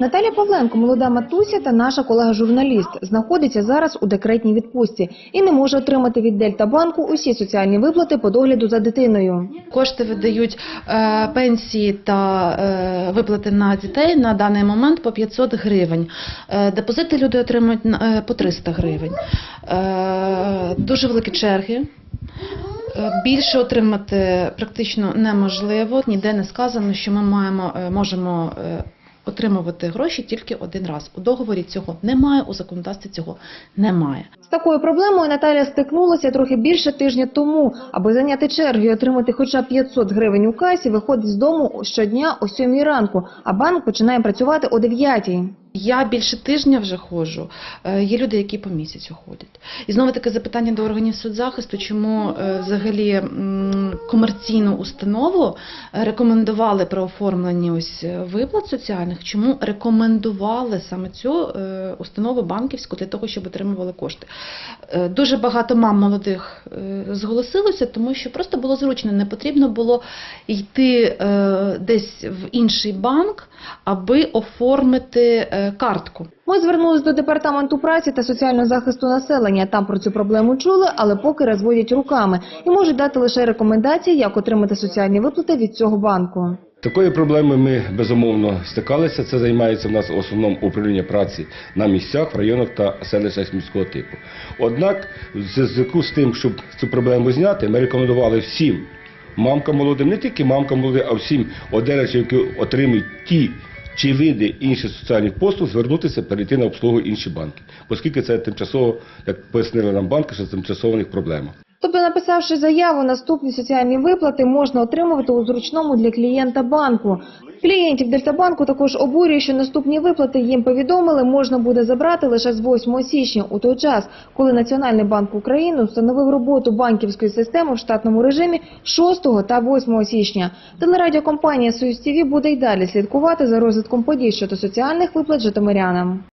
Наталя Павленко, молода матуся та наша колега-журналіст, знаходиться зараз у декретній відпустці і не може отримати від Дельтабанку усі соціальні виплати по догляду за дитиною. Кошти видають е, пенсії та е, виплати на дітей на даний момент по 500 гривень. Е, депозити люди отримують на- е, по 300 гривень. Е, дуже великі черги. Е, Більше отримати практично неможливо. Ніде не сказано, що ми маємо е, можемо отримувати гроші тільки один раз. У договорі цього немає, у законодавстві цього немає. Такою проблемою Наталя стикнулася трохи більше тижня тому. Аби зайняти чергу і отримати хоча б 500 гривень у касі, виходить з дому щодня о 7 ранку, а банк починає працювати о 9. Я більше тижня вже ходжу. Е, Є люди, які по місяцю ходять. І знову таке запитання до органів соцзахисту, чому е, взагалі комерційну установу рекомендували при оформленні ось е, виплат соціальних, чому рекомендували саме цю установу банківську для того, щоб отримували кошти. Е, Дуже багато мам молодих е, зголосилося, тому що просто було зручно, не потрібно було йти е, десь в інший банк, аби оформити картку. Ми звернулись до департаменту праці та соціального захисту населення. Там про цю проблему чули, але поки розводять руками і можуть дати лише рекомендації, як отримати соціальні виплати від цього банку. Такої проблеми ми безумовно стикалися. Це займається в нас в основному управління праці на місцях, в районах та селищах міського типу. Однак, в зв'язку з тим, щоб цю проблему зняти, ми рекомендували всім мамкам молодим, не тільки мамкам молодим, а всім одержачам, які отримують ті чи види інших соціальних послуг, звернутися, перейти на обслугу інші банки, оскільки це тимчасово, як пояснили нам банки, що це тимчасова проблема. Тобто, написавши заяву, наступні соціальні виплати можна отримувати у зручному для клієнта банку. Клієнтів Дельтабанку також обурює, що наступні виплати їм повідомили, можна буде забрати лише з 8 січня, у той час, коли Національний банк України встановив роботу банківської системи в штатному режимі 6 та 8 січня. Телерадіокомпанія «Союз ТІВІ» буде й далі слідкувати за розвитком подій щодо соціальних виплат житомирянам.